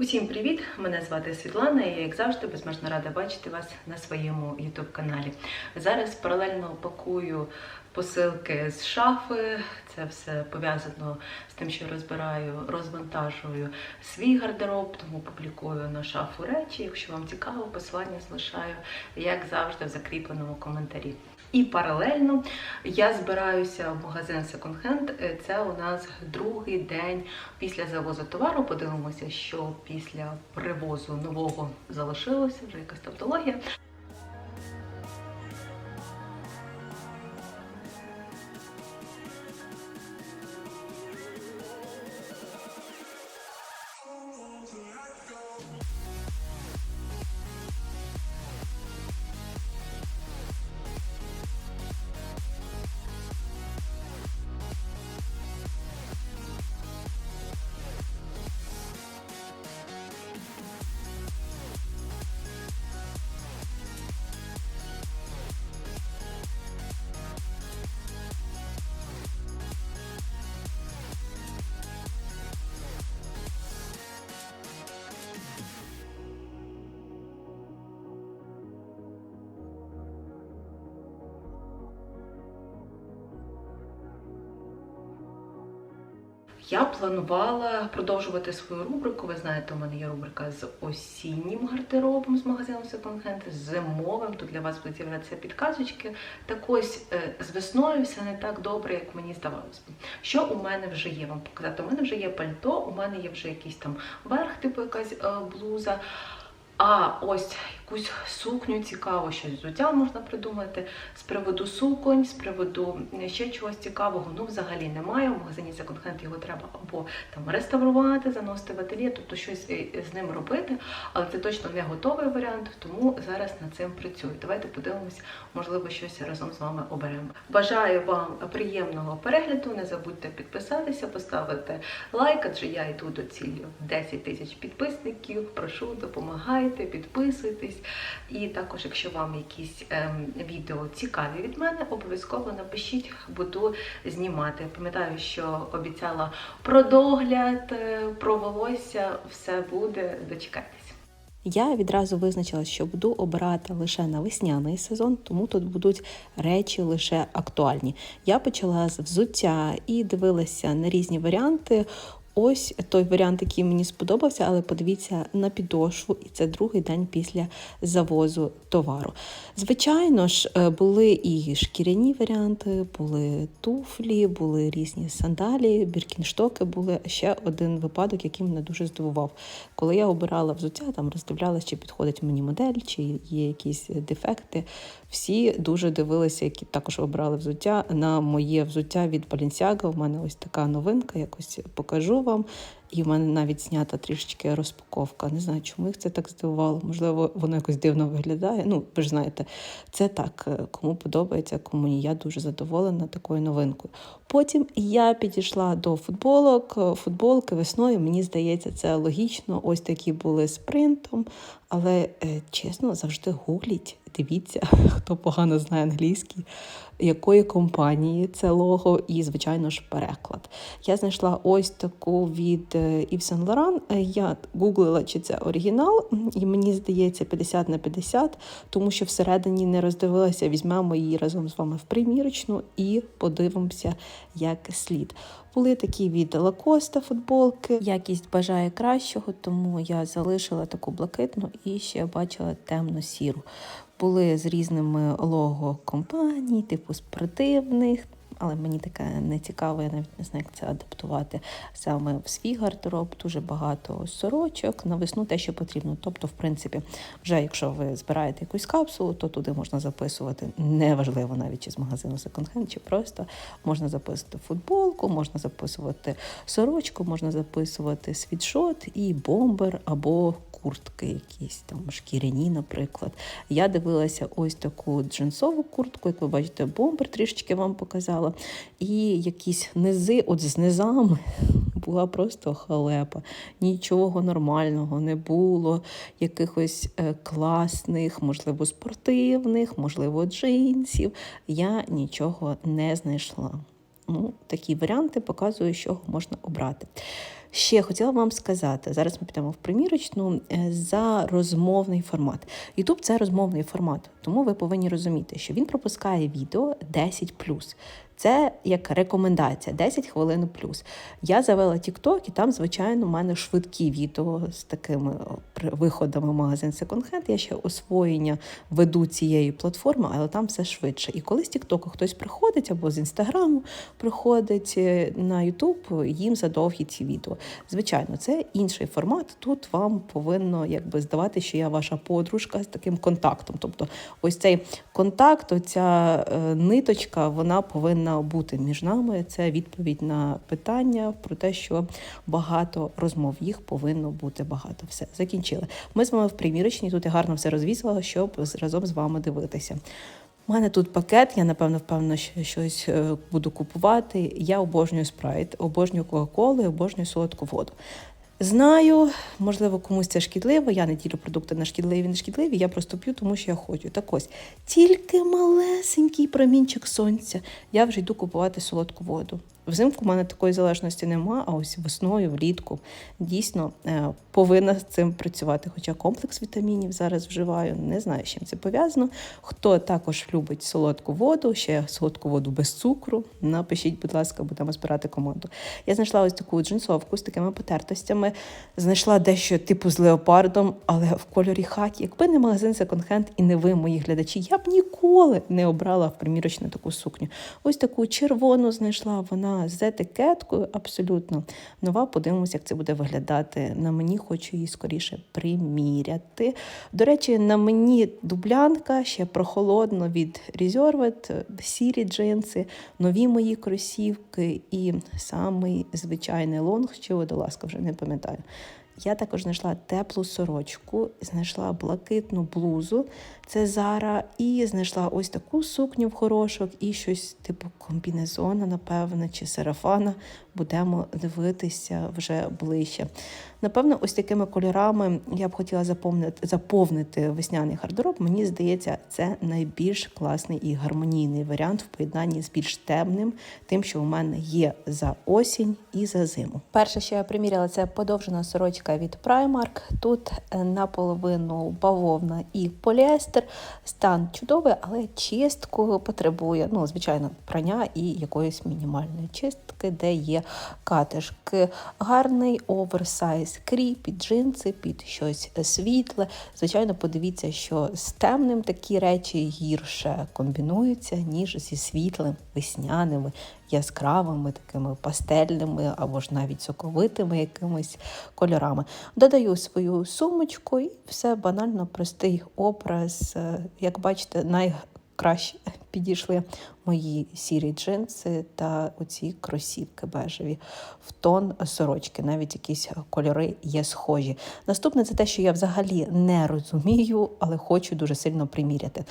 Усім привіт! Мене звати Світлана і як завжди безмежно рада бачити вас на своєму youtube каналі. Зараз паралельно пакую посилки з шафи. Це все пов'язано з тим, що розбираю, розвантажую свій гардероб, тому публікую на шафу речі. Якщо вам цікаво, посилання залишаю, як завжди, в закріпленому коментарі. І паралельно я збираюся в магазин. Е, Це у нас другий день після завозу товару. Подивимося, що після привозу нового залишилося, вже якась тавтологія. Я планувала продовжувати свою рубрику. Ви знаєте, у мене є рубрика з осіннім гардеробом з магазину Second Hand, з зимовим. Тут для вас будуть з'являтися підказочки. Так ось е, з весною все не так добре, як мені здавалося. Що у мене вже є? Вам показати? У мене вже є пальто, у мене є вже якийсь там верх, типу якась е, блуза. А ось якусь сукню цікаво, щось взуття можна придумати з приводу суконь, з приводу ще чогось цікавого. Ну, взагалі немає. У магазині Second Hand його треба або там реставрувати, заносити в ательє, тобто щось е, з ним робити. Але це точно не готовий варіант, тому зараз над цим працюю. Давайте подивимось, можливо, щось разом з вами оберемо. Бажаю вам приємного перегляду. Не забудьте підписатися, поставити лайк, адже я йду до цілі 10 тисяч підписників. Прошу, допомагайте, підписуйтесь. І також, якщо вам якісь ем, відео цікаві від мене, обов'язково напишіть, буду знімати. Пам'ятаю, що обіцяла про догляд, е, про волосся, все буде. Дочекайтесь. Я відразу визначила, що буду обирати лише на весняний сезон, тому тут будуть речі лише актуальні. Я почала з взуття і дивилася на різні варіанти. Ось той варіант, який мені сподобався, але подивіться на підошву, і це другий день після завозу товару. Звичайно ж, е, були і шкіряні варіанти, були туфлі, були різні сандалі, біркінштоки. Були ще один випадок, який мене дуже здивував. Коли я обирала взуття, там роздивлялася, чи підходить мені модель, чи є якісь дефекти. Всі дуже дивилися, які також обрали взуття на моє взуття від Balenciaga. У мене ось така новинка, якось покажу вам. І в мене навіть знята трішечки розпаковка. Не знаю, чому їх це так здивувало. Можливо, воно якось дивно виглядає. Ну, ви ж знаєте, це так, е, кому подобається, кому ні. Я дуже задоволена такою новинкою. Потім я підійшла до футболок, е, футболки весною. Мені здається, це логічно. Ось такі були з принтом. Але е, чесно, завжди гугліть. Дивіться, хто погано знає англійський, якої компанії це лого, і, звичайно ж, переклад. Я знайшла ось таку від Saint Laurent. Е, Я гуглила, чи це оригінал, і мені здається 50 на 50, тому що всередині не роздивилася. Візьмемо її разом з вами в примірочну і подивимося, як слід. Були такі від Лакоста футболки. Якість бажає кращого, тому я залишила таку блакитну і ще бачила темно-сіру. Були з різними лого компаній, типу спортивних. Але мені таке не цікаво, я навіть не знаю, як це адаптувати саме в свій гардероб. Дуже багато сорочок на весну те, що потрібно. Тобто, в принципі, вже якщо ви збираєте якусь капсулу, то туди можна записувати. Неважливо навіть чи з магазину Hand, чи просто можна записувати футболку, можна записувати сорочку, можна записувати світшот і бомбер або куртки, якісь там шкіряні, наприклад. Я дивилася ось таку джинсову куртку, як ви бачите, бомбер трішечки вам показала. І якісь низи, от з низами була просто халепа. Нічого нормального не було, якихось е, класних, можливо, спортивних, можливо, джинсів. Я нічого не знайшла. ну, такі варіанти показую, що можна обрати. Ще хотіла вам сказати, зараз ми підемо в примірочну е, за розмовний формат. YouTube – це розмовний формат, тому ви повинні розуміти, що він пропускає відео 10 Це як рекомендація 10 хвилин плюс. Я завела TikTok, і там, звичайно, у мене швидкі відео з такими виходами в магазин Hand. Я ще освоєння веду цієї платформи, але там все швидше. І коли з TikTok хтось приходить або з інстаграму приходить е, на YouTube, їм задовгі ці відео. Звичайно, це інший формат. Тут вам повинно якби здавати, що я ваша подружка з таким контактом. Тобто, ось цей контакт, оця е, ниточка, вона повинна бути між нами. Це відповідь на питання про те, що багато розмов їх повинно бути багато. Все закінчили. Ми з вами в примірочній. Тут я гарно все розвісила, щоб разом з вами дивитися. У мене тут пакет, я напевно впевнена, що щось е, буду купувати. Я обожнюю спрайт, обожнюю Кока-Колу, обожнюю солодку воду. Знаю, можливо, комусь це шкідливо. Я не ділю продукти на шкідливі, не шкідливі. Я просто п'ю, тому що я хочу. Так ось тільки малесенький промінчик сонця. Я вже йду купувати солодку воду. Взимку в мене такої залежності нема, а ось весною, влітку дійсно е, повинна з цим працювати. Хоча комплекс вітамінів зараз вживаю, не знаю, з чим це пов'язано. Хто також любить солодку воду, ще солодку воду без цукру, напишіть, будь ласка, будемо збирати команду. Я знайшла ось таку джинсовку з такими потертостями. Знайшла дещо типу з леопардом, але в кольорі хакі. Якби не магазин секонд-хенд і не ви, мої глядачі, я б ніколи не обрала в примірочну таку сукню. Ось таку червону знайшла вона з етикеткою, абсолютно нова. Подивимося, як це буде виглядати. На мені хочу її скоріше приміряти. До речі, на мені дублянка ще прохолодно від Reserved, сірі джинси, нові мої кросівки і самий звичайний лонг чи водолазка, вже не пам'ятаю. Я також знайшла теплу сорочку, знайшла блакитну блузу, це Зара, і знайшла ось таку сукню в хорошок і щось типу комбінезона, напевно, чи сарафана. Будемо дивитися вже ближче. Напевно, ось такими кольорами я б хотіла заповнити, заповнити весняний гардероб. Мені здається, це найбільш класний і гармонійний варіант в поєднанні з більш темним, тим, що у мене є за осінь і за зиму. Перше, що я приміряла, це подовжена сорочка від Primark. Тут е, наполовину бавовна і поліестер. Стан чудовий, але чистку потребує, ну, звичайно, прання і якоїсь мінімальної чистки, де є катишки. Гарний оверсайз крій під джинси, під щось світле. Звичайно, подивіться, що з темним такі речі гірше комбінуються, ніж зі світлим, весняними, яскравими, такими пастельними або ж навіть соковитими якимись кольорами. Додаю свою сумочку і все банально простий образ. Як бачите, найкраще підійшли мої сірі джинси та оці кросівки бежеві в тон сорочки. Навіть якісь кольори є схожі. Наступне це те, що я взагалі не розумію, але хочу дуже сильно приміряти.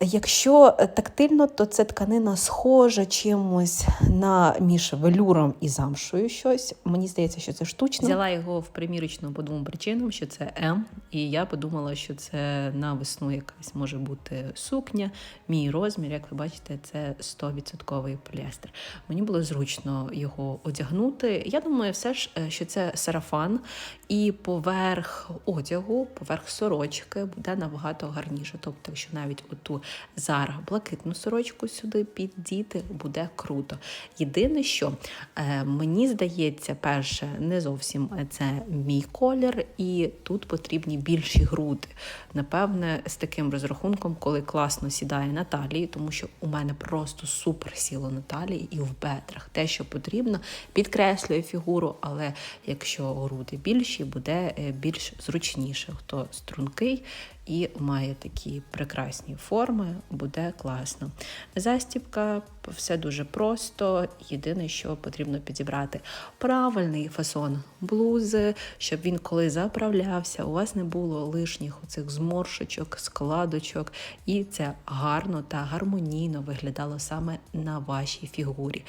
Якщо тактильно, то це тканина схожа чимось на між велюром і замшою щось. Мені здається, що це штучно. Взяла його в примірочну по двом причинам, що це М, і я подумала, що це на весну якась може бути сукня. Мій розмір, як ви бачите, це 100% поліестер. Мені було зручно його одягнути. Я думаю, все ж, е, що це сарафан, і поверх одягу, поверх сорочки буде набагато гарніше. Тобто, якщо навіть оту зараз блакитну сорочку сюди піддіти, буде круто. Єдине, що е, мені здається, перше, не зовсім це мій колір, і тут потрібні більші груди. Напевне, з таким розрахунком, коли класно сідає на талії, тому що у мене просто супер сіло на талії і в бедрах. Те, що потрібно, підкреслює фігуру, але якщо груди більші, буде е, більш зручніше. Хто стрункий і має такі прекрасні форми, буде класно. Застібка, все дуже просто. Єдине, що потрібно підібрати правильний фасон блузи, щоб він коли заправлявся, у вас не було лишніх оцих зморшечок, складочок, і це гарно та гармонійно виглядало саме на вашій фігурі.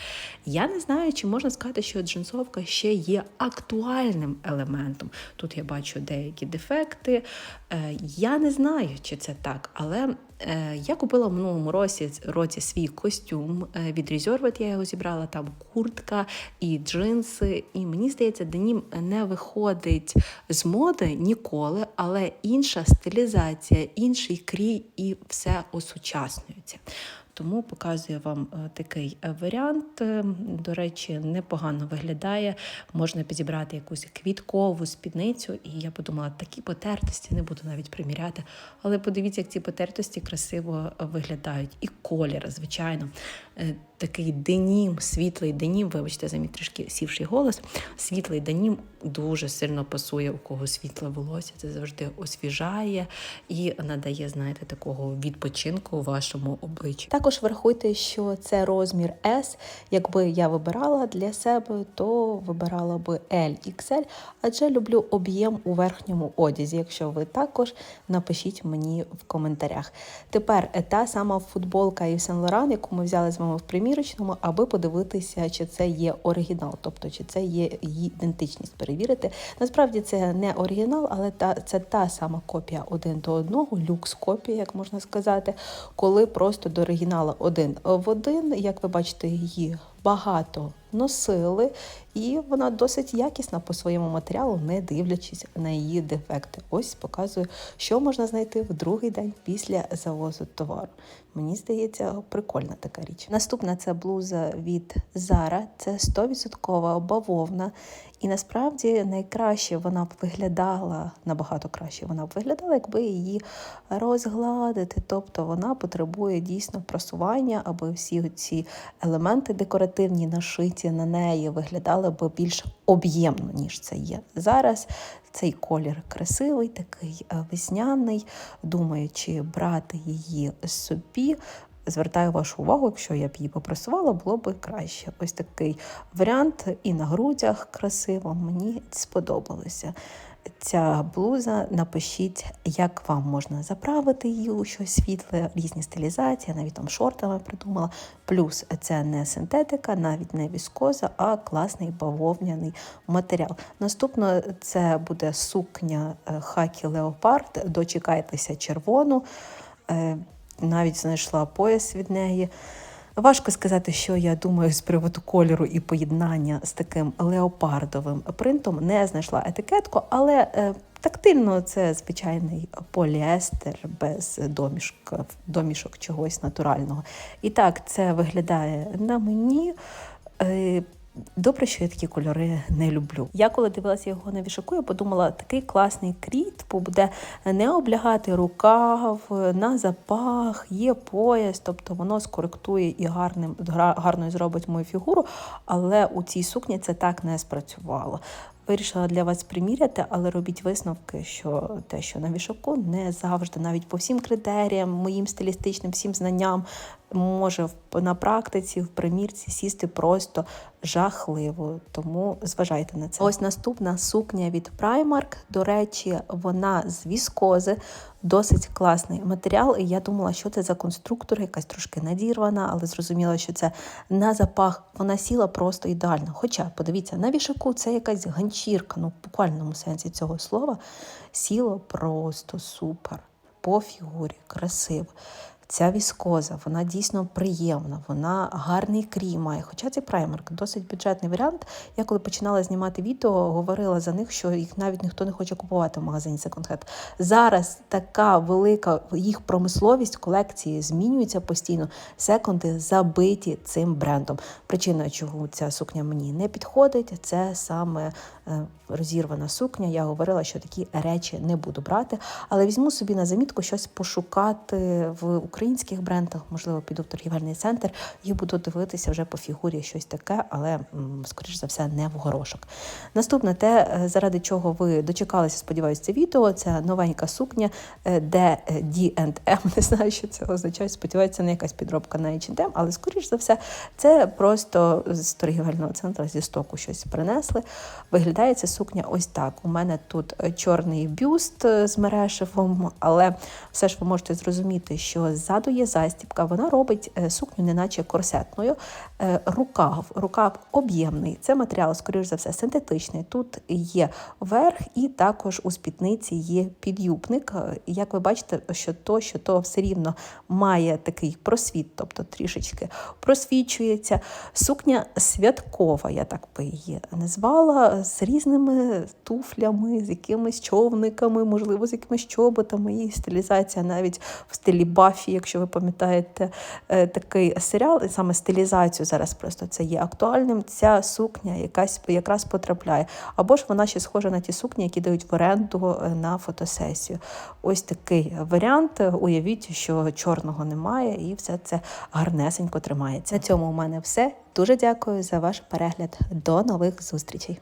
Я не знаю, чи можна сказати, що джинсовка ще є актуальним елементом. Тут я бачу деякі дефекти. Е, Я не знаю, чи це так, але Я купила в минулому році, році свій костюм е, від Reserved, я його зібрала, там куртка і джинси. І мені здається, денім не виходить з моди ніколи, але інша стилізація, інший крій і все осучаснюється. Тому показую вам е, такий е, варіант. Е, До речі, непогано виглядає. Можна підібрати якусь квіткову спідницю, і я подумала, такі потертості не буду навіть приміряти. Але подивіться, як ці потертості красиво виглядають. І колір, звичайно, такий денім, світлий денім. Вибачте, за мій трішки сівший голос. Світлий денім дуже сильно пасує, у кого світле волосся. Це завжди освіжає і надає, знаєте, такого відпочинку у вашому обличчі. Також врахуйте, що це розмір S. Якби я вибирала для себе, то вибирала би L, XL, адже люблю об'єм у верхньому одязі. Якщо ви також напишіть мені в коментарях. Тепер е, та сама футболка Yves Saint Laurent, яку ми взяли з вами в примірочному, аби подивитися, чи це є оригінал, тобто чи це є ідентичність. Перевірити. Насправді це не оригінал, але та це та сама копія один до одного, люкс копія, як можна сказати, коли просто до оригіналу один в один. Як ви бачите, її багато носили, і вона досить якісна по своєму матеріалу, не дивлячись на її дефекти. Ось показую, що можна знайти в другий день після завозу товару. Мені здається, прикольна така річ. Наступна це блуза від Zara, це 100% бавовна. І насправді найкраще вона б виглядала набагато краще. Вона б виглядала, якби її розгладити. Тобто вона потребує дійсно просування, аби всі ці елементи декоративні нашиті на неї виглядали б більш об'ємно, ніж це є. Зараз цей колір красивий, такий е, весняний. Думаю, чи брати її собі. Звертаю вашу увагу, якщо я б її попросувала, було б краще. Ось такий варіант і на грудях красиво. Мені сподобалося. Ця блуза, напишіть, як вам можна заправити її у щось світле, різні стилізації, навіть там шортами придумала. Плюс це не синтетика, навіть не віскоза, а класний бавовняний матеріал. Наступно це буде сукня е, хакі Леопард. Дочекайтеся червону. Е, Навіть знайшла пояс від неї. Важко сказати, що я думаю з приводу кольору і поєднання з таким леопардовим принтом. Не знайшла етикетку, але е, тактильно це звичайний поліестер без домішок, домішок чогось натурального. І так це виглядає на мені. Добре, що я такі кольори не люблю. Я коли дивилася його на вішаку, я подумала, такий класний кріт, буде не облягати рукав, на запах, є пояс, тобто воно скоректує і гарним, гра- гарно зробить мою фігуру, але у цій сукні це так не спрацювало. Вирішила для вас приміряти, але робіть висновки, що те, що на вішаку, не завжди, навіть по всім критеріям, моїм стилістичним, всім знанням, може на практиці, в примірці сісти просто жахливо. Тому зважайте на це. Ось наступна сукня від Primark. До речі, вона з віскози, досить класний матеріал. І я думала, що це за конструктор, якась трошки надірвана, але зрозуміла, що це на запах. Вона сіла просто ідеально. Хоча, подивіться, на вішаку це якась ганчірка, ну в буквальному сенсі цього слова. Сіло просто супер. По фігурі, красиво. Ця віскоза, вона дійсно приємна, вона гарний крій має. Хоча цей праймерк досить бюджетний варіант. Я коли починала знімати відео, говорила за них, що їх навіть ніхто не хоче купувати в магазині Second. Зараз така велика їх промисловість колекції змінюється постійно. Секонди забиті цим брендом. Причина, чого ця сукня мені не підходить, це саме е, розірвана сукня. Я говорила, що такі речі не буду брати, але візьму собі на замітку щось пошукати в українських брендах, можливо, піду в торгівельний центр і буду дивитися вже по фігурі щось таке, але скоріш за все не в горошок. Наступне те, е, заради чого ви дочекалися, сподіваюся, це відео. Це новенька сукня, е, де е, D&M, не знаю, що це означає. Сподіваюся, не якась підробка на H&M, але скоріш за все, це просто з торгівельного центру зі стоку щось принесли. Виглядає ця сукня ось так. У мене тут чорний бюст з мережевом, але все ж ви можете зрозуміти, що ззаду є застібка. Вона робить е, сукню, неначе корсетною. Е, Рукав, рукав об'ємний. Це матеріал, скоріш за все, синтетичний. Тут є верх, і також у спідниці є підюбник. Е, Як ви бачите, що то, що то все рівно має такий просвіт, тобто трішечки просвічується. Сукня святкова, я так би її назвала, з різними туфлями, з якимись човниками, можливо, з якимись чоботами. І стилізація навіть в стилі Бафі, якщо ви пам'ятаєте е, такий серіал, і саме стилізацію зараз просто це є актуальним. Ця сукня якась якраз потрапляє. Або ж вона ще схожа на ті сукні, які дають в оренду е, на фотосесію. Ось такий варіант. Уявіть, що чорного немає, і все це гарнесенько тримається. На цьому у мене все. Дуже дякую за ваш перегляд. До нових зустрічей.